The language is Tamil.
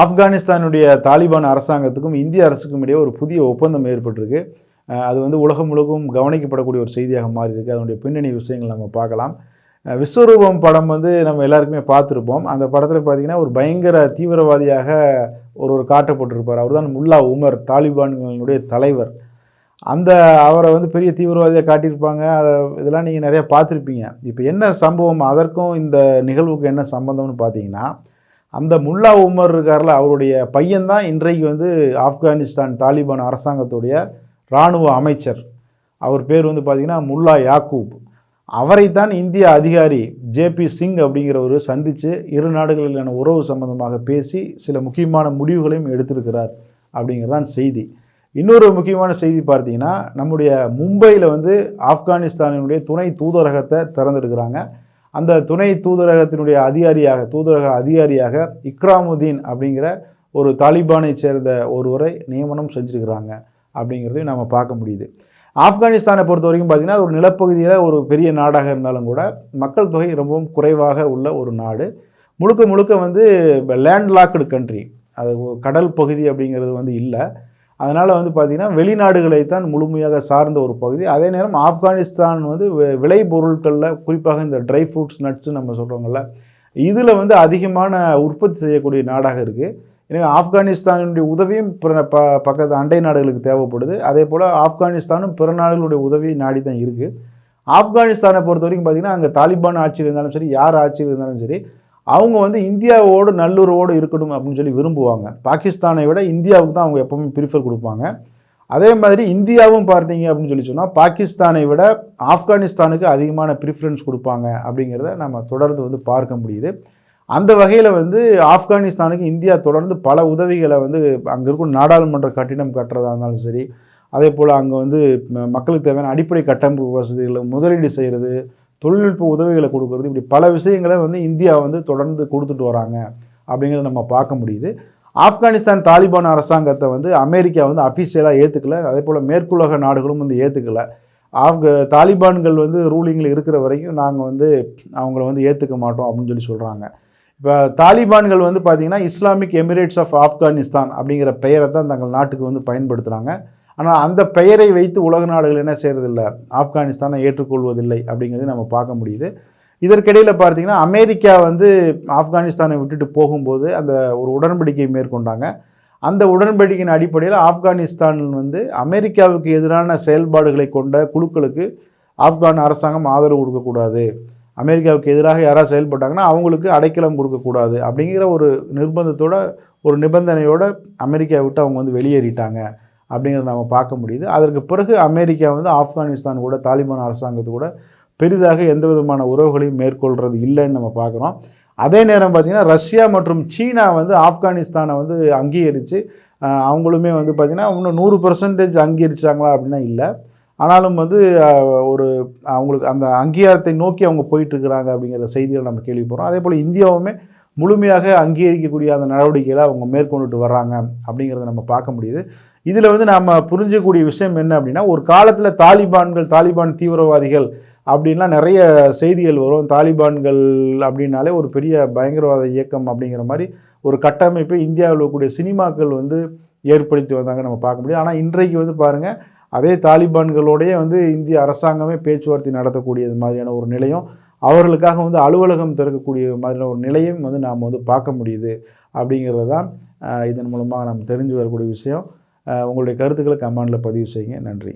ஆப்கானிஸ்தானுடைய தாலிபான் அரசாங்கத்துக்கும் இந்திய அரசுக்கும் இடையே ஒரு புதிய ஒப்பந்தம் ஏற்பட்டிருக்கு. அது வந்து உலகம் முழுக்கும் கவனிக்கப்படக்கூடிய ஒரு செய்தியாக மாறி இருக்குது அதனுடைய பின்னணி விஷயங்கள் நம்ம பார்க்கலாம். விஸ்வரூபம் படம் வந்து நம்ம எல்லாருக்குமே பார்த்துருப்போம். அந்த படத்தில் பார்த்தீங்கன்னா ஒரு பயங்கர தீவிரவாதியாக ஒருவர் காட்டப்பட்டிருப்பார். அவர் தான் முல்லா உமர் தாலிபான்களுடைய தலைவர். அந்த அவரை வந்து பெரிய தீவிரவாதியாக காட்டியிருப்பாங்க. அதை இதெல்லாம் நீங்கள் நிறையா பார்த்துருப்பீங்க. இப்போ என்ன சம்பவம் அதற்கும் இந்த நிகழ்வுக்கு என்ன சம்பந்தம்னு பார்த்தீங்கன்னா அந்த முல்லா உமர் இருக்கார்ல அவருடைய பையன்தான் இன்றைக்கு வந்து ஆப்கானிஸ்தான் தாலிபான் அரசாங்கத்துடைய இராணுவ அமைச்சர். அவர் பேர் வந்து பார்த்திங்கன்னா முல்லா யாக்கூப். அவரைத்தான் இந்திய அதிகாரி ஜேபி சிங் அப்படிங்கிறவர் சந்தித்து இரு நாடுகளிலான உறவு சம்பந்தமாக பேசி சில முக்கியமான முடிவுகளையும் எடுத்திருக்கிறார் அப்படிங்கிறதான் செய்தி. இன்னொரு முக்கியமான செய்தி பார்த்தீங்கன்னா நம்முடைய மும்பையில் வந்து ஆப்கானிஸ்தானினுடைய துணை தூதரகத்தை திறந்துருக்கிறாங்க. அந்த துணை தூதரகத்தினுடைய அதிகாரியாக தூதரக அதிகாரியாக இக்ராமுதீன் அப்படிங்கிற ஒரு தாலிபானை சேர்ந்த ஒருவரை நியமனம் செஞ்சுருக்கிறாங்க அப்படிங்கிறதையும் நம்ம பார்க்க முடியுது. ஆப்கானிஸ்தானை பொறுத்த வரைக்கும் பார்த்திங்கன்னா ஒரு நிலப்பகுதியில் ஒரு பெரிய நாடாக இருந்தாலும் கூட மக்கள் தொகை ரொம்பவும் குறைவாக உள்ள ஒரு நாடு. முழுக்க முழுக்க வந்து லேண்ட்லாக்டு கண்ட்ரி அது கடல் பகுதி அப்படிங்கிறது வந்து இல்லை. அதனால் வந்து பார்த்திங்கன்னா வெளிநாடுகளைத்தான் முழுமையாக சார்ந்த ஒரு பகுதி. அதே நேரம் ஆப்கானிஸ்தான் வந்து விளைபொருட்களில் குறிப்பாக இந்த ட்ரை ஃப்ரூட்ஸ் நட்ஸ் நம்ம சொல்கிறோங்கல்ல இதில் வந்து அதிகமான உற்பத்தி செய்யக்கூடிய நாடாக இருக்குது எனவே ஆப்கானிஸ்தானுடைய உதவியும் பிற ப பக்கத்து அண்டை நாடுகளுக்கு தேவைப்படுது. அதே போல் ஆப்கானிஸ்தானும் பிற நாடுகளுடைய உதவி நாடி தான் இருக்குது ஆப்கானிஸ்தானை பொறுத்த வரைக்கும் பார்த்திங்கன்னா அங்கே தாலிபான் ஆட்சியில் இருந்தாலும் சரி யார் ஆட்சியில் இருந்தாலும் சரி அவங்க வந்து இந்தியாவோடு நல்லுறவோடு இருக்கணும் அப்படின்னு சொல்லி விரும்புவாங்க. பாகிஸ்தானை விட இந்தியாவுக்கு தான் அவங்க எப்பவுமே ப்ரிஃபர் கொடுப்பாங்க. அதே மாதிரி இந்தியாவும் பார்த்தீங்க அப்படின்னு சொல்லி சொன்னால் பாகிஸ்தானை விட ஆப்கானிஸ்தானுக்கு அதிகமான ப்ரிஃபரன்ஸ் கொடுப்பாங்க அப்படிங்கிறத நம்ம தொடர்ந்து வந்து பார்க்க முடியுது. அந்த வகையில் வந்து ஆப்கானிஸ்தானுக்கு இந்தியா தொடர்ந்து பல உதவிகளை வந்து அங்கே இருக்கும் நாடாளுமன்ற கட்டிடம் கட்டுறதா இருந்தாலும் சரி அதே போல் அங்கே வந்து மக்களுக்கு தேவையான அடிப்படை கட்டமைப்பு வசதிகளை முதலீடு செய்கிறது தொழில்நுட்ப உதவிகளை கொடுக்கறது. இப்படி பல விஷயங்களை வந்து இந்தியா வந்து தொடர்ந்து கொடுத்துட்டு வராங்க அப்படிங்கிறத நம்ம பார்க்க முடியுது. ஆப்கானிஸ்தான் தாலிபான் அரசாங்கத்தை வந்து அமெரிக்கா வந்து அஃபிஷியலாக ஏற்றுக்கல அதே போல் மேற்குலக நாடுகளும் வந்து ஏற்றுக்கலை அவங்க தாலிபான்கள் வந்து ரூலிங்கில் இருக்கிற வரைக்கும் நாங்கள் வந்து அவங்கள வந்து ஏற்றுக்க மாட்டோம் அப்படின்னு சொல்லி சொல்கிறாங்க இப்போ தாலிபான்கள் வந்து பார்த்திங்கன்னா இஸ்லாமிக் எமிரேட்ஸ் ஆஃப் ஆப்கானிஸ்தான் அப்படிங்கிற பெயரை தான் தங்கள் நாட்டுக்கு வந்து பயன்படுத்துகிறாங்க ஆனால் அந்த பெயரை வைத்து உலக நாடுகள் என்ன செய்கிறதில்ல ஆப்கானிஸ்தானை ஏற்றுக்கொள்வதில்லை அப்படிங்கிறது நம்ம பார்க்க முடியுது. இதற்கிடையில் பார்த்தீங்கன்னா அமெரிக்கா வந்து ஆப்கானிஸ்தானை விட்டுட்டு போகும்போது அந்த ஒரு உடன்படிக்கை மேற்கொண்டாங்க. அந்த உடன்படிக்கையின் அடிப்படையில் ஆப்கானிஸ்தான் வந்து அமெரிக்காவுக்கு எதிரான செயல்பாடுகளை கொண்ட குழுக்களுக்கு ஆப்கான் அரசாங்கம் ஆதரவு கொடுக்கக்கூடாது. அமெரிக்காவுக்கு எதிராக யாராவது செயல்பட்டாங்கன்னா அவங்களுக்கு அடைக்கலம் கொடுக்கக்கூடாது அப்படிங்கிற ஒரு நிர்பந்தத்தோட ஒரு நிபந்தனையோட அமெரிக்கா விட்டு அவங்க வந்து வெளியேறிட்டாங்க. அப்படிங்கிறத நம்ம பார்க்க முடியுது. அதற்கு பிறகு அமெரிக்கா வந்து ஆப்கானிஸ்தான் கூட தாலிபான் அரசாங்கத்து கூட பெரிதாக எந்த விதமான உறவுகளையும் மேற்கொள்கிறது இல்லைன்னு நம்ம பார்க்குறோம். அதே நேரம் பார்த்திங்கன்னா ரஷ்யா மற்றும் சீனா வந்து ஆப்கானிஸ்தானை வந்து அங்கீகரித்து அவங்களுமே வந்து பார்த்திங்கன்னா இன்னும் நூறு பர்சன்டேஜ் அங்கீகரித்தாங்களா அப்படின்னா இல்லை. ஆனாலும் வந்து ஒரு அவங்களுக்கு அந்த அங்கீகாரத்தை நோக்கி அவங்க போயிட்டுருக்குறாங்க அப்படிங்கிற செய்திகளை நம்ம கேள்விப்படுறோம். அதே போல் இந்தியாவுமே முழுமையாக அங்கீகரிக்கக்கூடிய அந்த நடவடிக்கைகளை அவங்க மேற்கொண்டுட்டு வர்றாங்க அப்படிங்கிறத நம்ம பார்க்க முடியுது. இதில் வந்து நாம் புரிஞ்சக்கூடிய விஷயம் என்ன அப்படின்னா ஒரு காலத்தில் தாலிபான்கள் தாலிபான் தீவிரவாதிகள் அப்படின்லாம் நிறைய செய்திகள் வரும். தாலிபான்கள் அப்படின்னாலே ஒரு பெரிய பயங்கரவாத இயக்கம் அப்படிங்கிற மாதிரி ஒரு கட்டமைப்பை இந்தியாவில் இருக்கக்கூடிய சினிமாக்கள் வந்து ஏற்படுத்தி வந்தாங்க நம்ம பார்க்க முடியும். ஆனால் இன்றைக்கு வந்து பாருங்கள் அதே தாலிபான்களோடையே வந்து இந்திய அரசாங்கமே பேச்சுவார்த்தை நடத்தக்கூடியது மாதிரியான ஒரு நிலையும் அவர்களுக்காக வந்து அலுவலகம் திறக்கக்கூடிய மாதிரியான ஒரு நிலையும் வந்து நாம் வந்து பார்க்க முடியுது அப்படிங்கிறது தான் இதன் மூலமாக நாம் தெரிஞ்சு வரக்கூடிய விஷயம். உங்களுடைய கருத்துக்களை கமெண்டில் பதிவு செய்யுங்க. நன்றி.